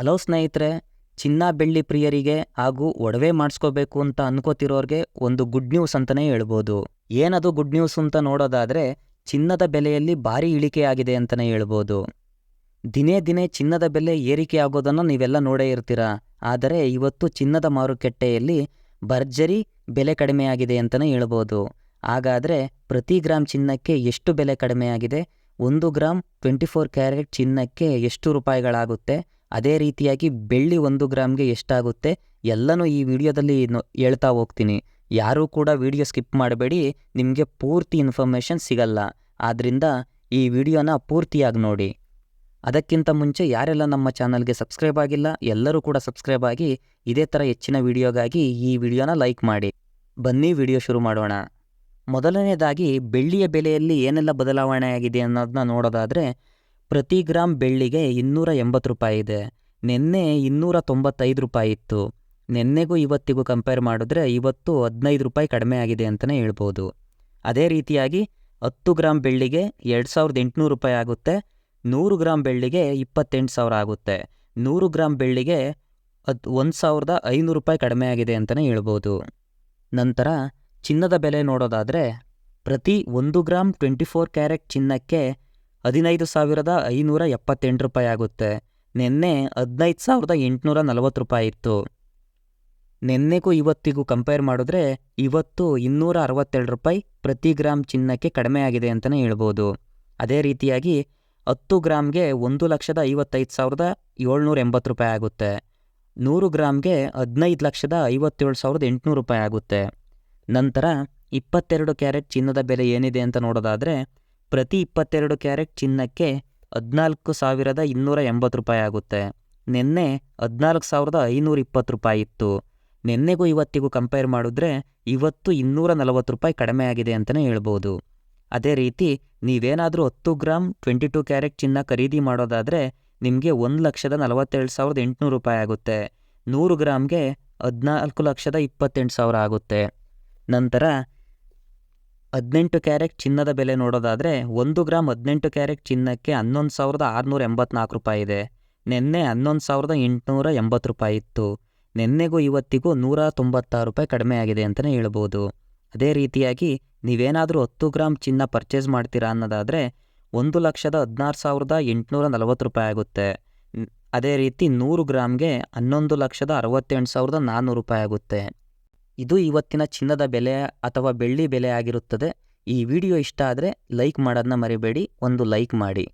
Hello ಸ್ನೇಹಿತರೆ, ಚಿನ್ನ ಬೆಳ್ಳಿ ಪ್ರಿಯರಿಗೆ ಹಾಗೂ ಒಡವೆ ಮಾಡಿಸ್ಕೋಬೇಕು ಅಂತ ಅನ್ಕೋತಿರೋರಿಗೆ ಒಂದು ಗುಡ್ ನ್ಯೂಸ್ ಅಂತಲೇ ಹೇಳ್ಬೋದು. ಏನದು ಗುಡ್ ನ್ಯೂಸ್ ಅಂತ ನೋಡೋದಾದರೆ, ಚಿನ್ನದ ಬೆಲೆಯಲ್ಲಿ ಭಾರಿ ಇಳಿಕೆ ಆಗಿದೆ ಅಂತಲೇ ಹೇಳ್ಬೋದು. ದಿನೇ ದಿನೇ ಚಿನ್ನದ ಬೆಲೆ ಏರಿಕೆ ಆಗೋದನ್ನು ನೀವೆಲ್ಲ ನೋಡೇ ಇರ್ತೀರ? ಆದರೆ ಇವತ್ತು ಚಿನ್ನದ ಮಾರುಕಟ್ಟೆಯಲ್ಲಿ ಭರ್ಜರಿ ಬೆಲೆ ಕಡಿಮೆಯಾಗಿದೆ ಅಂತಲೇ ಹೇಳ್ಬೋದು. ಹಾಗಾದರೆ ಪ್ರತಿ ಗ್ರಾಮ್ ಚಿನ್ನಕ್ಕೆ ಎಷ್ಟು ಬೆಲೆ ಕಡಿಮೆಯಾಗಿದೆ ಒಂದು ಗ್ರಾಮ್ ಟ್ವೆಂಟಿ ಫೋರ್ ಕ್ಯಾರೆಟ್ ಚಿನ್ನಕ್ಕೆ ಎಷ್ಟು ರೂಪಾಯಿಗಳಾಗುತ್ತೆ? ಅದೇ ರೀತಿಯಾಗಿ ಬೆಳ್ಳಿ ಒಂದು ಗ್ರಾಮ್ಗೆ ಎಷ್ಟಾಗುತ್ತೆ ಎಲ್ಲನೂ ಈ ವಿಡಿಯೋದಲ್ಲಿ ಹೇಳ್ತಾ ಹೋಗ್ತೀನಿ. ಯಾರೂ ಕೂಡ ವಿಡಿಯೋ ಸ್ಕಿಪ್ ಮಾಡಬೇಡಿ, ನಿಮಗೆ ಪೂರ್ತಿ ಇನ್ಫಾರ್ಮೇಷನ್ ಸಿಗಲ್ಲ. ಆದ್ದರಿಂದ ಈ ವಿಡಿಯೋನ ಪೂರ್ತಿಯಾಗಿ ನೋಡಿ. ಅದಕ್ಕಿಂತ ಮುಂಚೆ ಯಾರೆಲ್ಲ ನಮ್ಮ ಚಾನಲ್ಗೆ ಸಬ್ಸ್ಕ್ರೈಬ್ ಆಗಿಲ್ಲ, ಎಲ್ಲರೂ ಕೂಡ ಸಬ್ಸ್ಕ್ರೈಬ್ ಆಗಿ ಇದೇ ಥರ ಹೆಚ್ಚಿನ ವಿಡಿಯೋಗಾಗಿ ಈ ವಿಡಿಯೋನ ಲೈಕ್ ಮಾಡಿ. ಬನ್ನಿ, ವಿಡಿಯೋ ಶುರು ಮಾಡೋಣ. ಮೊದಲನೇದಾಗಿ ಬೆಳ್ಳಿಯ ಬೆಲೆಯಲ್ಲಿ ಏನೆಲ್ಲ ಬದಲಾವಣೆ ಆಗಿದೆ ಅನ್ನೋದನ್ನ ನೋಡೋದಾದರೆ ಪ್ರತಿ ಗ್ರಾಮ್ ಬೆಳ್ಳಿಗೆ ಇನ್ನೂರ ಎಂಬತ್ತು ರೂಪಾಯಿ ಇದೆ. ನಿನ್ನೆ ಇನ್ನೂರ ತೊಂಬತ್ತೈದು ರೂಪಾಯಿ ಇತ್ತು. ನಿನ್ನೆಗೂ ಇವತ್ತಿಗೂ ಕಂಪೇರ್ ಮಾಡಿದ್ರೆ ಇವತ್ತು ಹದಿನೈದು ರೂಪಾಯಿ ಕಡಿಮೆ ಆಗಿದೆ ಅಂತಲೇ ಹೇಳ್ಬೋದು. ಅದೇ ರೀತಿಯಾಗಿ ಹತ್ತು ಗ್ರಾಮ್ ಬೆಳ್ಳಿಗೆ ಎರಡು ಸಾವಿರದ ಎಂಟುನೂರು ರೂಪಾಯಿ ಆಗುತ್ತೆ. ನೂರು ಗ್ರಾಮ್ ಬೆಳ್ಳಿಗೆ ಇಪ್ಪತ್ತೆಂಟು ಸಾವಿರ ಆಗುತ್ತೆ. ನೂರು ಗ್ರಾಮ್ ಬೆಳ್ಳಿಗೆ ಹದ್ ಒಂದು ಸಾವಿರದ ಐನೂರು ರೂಪಾಯಿ ಕಡಿಮೆ ಆಗಿದೆ ಅಂತಲೇ ಹೇಳ್ಬೋದು. ನಂತರ ಚಿನ್ನದ ಬೆಲೆ ನೋಡೋದಾದರೆ ಪ್ರತಿ ಒಂದು ಗ್ರಾಮ್ ಟ್ವೆಂಟಿ ಫೋರ್ ಕ್ಯಾರೆಟ್ ಚಿನ್ನಕ್ಕೆ ಹದಿನೈದು ಸಾವಿರದ ಐನೂರ ಎಪ್ಪತ್ತೆಂಟು ರೂಪಾಯಿ ಆಗುತ್ತೆ. ನಿನ್ನೆ ಹದಿನೈದು ಸಾವಿರದ ಎಂಟುನೂರ ನಲವತ್ತು ರೂಪಾಯಿ ಇತ್ತು. ನಿನ್ನೆಗೂ ಇವತ್ತಿಗೂ ಕಂಪೇರ್ ಮಾಡಿದ್ರೆ ಇವತ್ತು ಇನ್ನೂರ ಅರವತ್ತೆರಡು ರೂಪಾಯಿ ಪ್ರತಿ ಗ್ರಾಮ್ ಚಿನ್ನಕ್ಕೆ ಕಡಿಮೆ ಆಗಿದೆ ಅಂತಲೇ ಹೇಳ್ಬೋದು. ಅದೇ ರೀತಿಯಾಗಿ ಹತ್ತು ಗ್ರಾಮ್ಗೆ ಒಂದು ಲಕ್ಷದ ಐವತ್ತೈದು ಸಾವಿರದ ಏಳ್ನೂರ ಎಂಬತ್ತು ರೂಪಾಯಿ ಆಗುತ್ತೆ. ನೂರು ಗ್ರಾಮ್ಗೆ ಹದಿನೈದು ಲಕ್ಷದ ಐವತ್ತೇಳು ಸಾವಿರದ ಎಂಟುನೂರು ರೂಪಾಯಿ ಆಗುತ್ತೆ. ನಂತರ ಇಪ್ಪತ್ತೆರಡು ಕ್ಯಾರೆಟ್ ಚಿನ್ನದ ಬೆಲೆ ಏನಿದೆ ಅಂತ ನೋಡೋದಾದರೆ ಪ್ರತಿ ಇಪ್ಪತ್ತೆರಡು ಕ್ಯಾರೆಟ್ ಚಿನ್ನಕ್ಕೆ ಹದಿನಾಲ್ಕು ಸಾವಿರದ ಇನ್ನೂರ ಎಂಬತ್ತು ರೂಪಾಯಿ ಆಗುತ್ತೆ. ನಿನ್ನೆ ಹದಿನಾಲ್ಕು ಸಾವಿರದ ಐನೂರ ಇಪ್ಪತ್ತು ರೂಪಾಯಿ ಇತ್ತು. ನಿನ್ನೆಗೂ ಇವತ್ತಿಗೂ ಕಂಪೇರ್ ಮಾಡಿದ್ರೆ ಇವತ್ತು ಇನ್ನೂರ ನಲವತ್ತು ರೂಪಾಯಿ ಕಡಿಮೆ ಆಗಿದೆ ಅಂತಲೇ ಹೇಳ್ಬೋದು. ಅದೇ ರೀತಿ ನೀವೇನಾದರೂ ಹತ್ತು ಗ್ರಾಮ್ ಟ್ವೆಂಟಿ ಟು ಕ್ಯಾರೆಟ್ ಚಿನ್ನ ಖರೀದಿ ಮಾಡೋದಾದರೆ ನಿಮಗೆ ಒಂದು ಲಕ್ಷದ ನಲವತ್ತೇಳು ಸಾವಿರದ ಎಂಟುನೂರು ರೂಪಾಯಿ ಆಗುತ್ತೆ. ನೂರು ಗ್ರಾಮ್ಗೆ ಹದಿನಾಲ್ಕು ಲಕ್ಷದ ಇಪ್ಪತ್ತೆಂಟು ಸಾವಿರ ಆಗುತ್ತೆ. ನಂತರ ಹದಿನೆಂಟು ಕ್ಯಾರೆಟ್ ಚಿನ್ನದ ಬೆಲೆ ನೋಡೋದಾದರೆ ಒಂದು ಗ್ರಾಮ್ ಹದಿನೆಂಟು ಕ್ಯಾರೆಟ್ ಚಿನ್ನಕ್ಕೆ ಹನ್ನೊಂದು ಸಾವಿರದ ಆರುನೂರ ಎಂಬತ್ನಾಲ್ಕು ರೂಪಾಯಿ ಇದೆ. ನಿನ್ನೆ ಹನ್ನೊಂದು ಸಾವಿರದ ಎಂಟುನೂರ ಎಂಬತ್ತು ರೂಪಾಯಿ ಇತ್ತು. ನಿನ್ನೆಗೂ ಇವತ್ತಿಗೂ ನೂರ ತೊಂಬತ್ತಾರು ರೂಪಾಯಿ ಕಡಿಮೆ ಆಗಿದೆ ಅಂತಲೇ ಹೇಳ್ಬೋದು. ಅದೇ ರೀತಿಯಾಗಿ ನೀವೇನಾದರೂ ಹತ್ತು ಗ್ರಾಮ್ ಚಿನ್ನ ಪರ್ಚೇಸ್ ಮಾಡ್ತೀರಾ ಅನ್ನೋದಾದರೆ ಒಂದು ಲಕ್ಷದ ಹದಿನಾರು ಸಾವಿರದ ಎಂಟುನೂರ ನಲವತ್ತು ರೂಪಾಯಿ ಆಗುತ್ತೆ. ಅದೇ ರೀತಿ ನೂರು ಗ್ರಾಮ್ಗೆ ಹನ್ನೊಂದು ಲಕ್ಷದ ಅರವತ್ತೆಂಟು ಸಾವಿರದ ನಾನ್ನೂರು ರೂಪಾಯಿ ಆಗುತ್ತೆ. ಇದು ಇವತ್ತಿನ ಚಿನ್ನದ ಬೆಲೆ ಅಥವಾ ಬೆಳ್ಳಿ ಬೆಲೆ ಆಗಿರುತ್ತದೆ. ಈ ವಿಡಿಯೋ ಇಷ್ಟ ಆದರೆ ಲೈಕ್ ಮಾಡೋದನ್ನ ಮರಿಬೇಡಿ. ಒಂದು ಲೈಕ್ ಮಾಡಿ.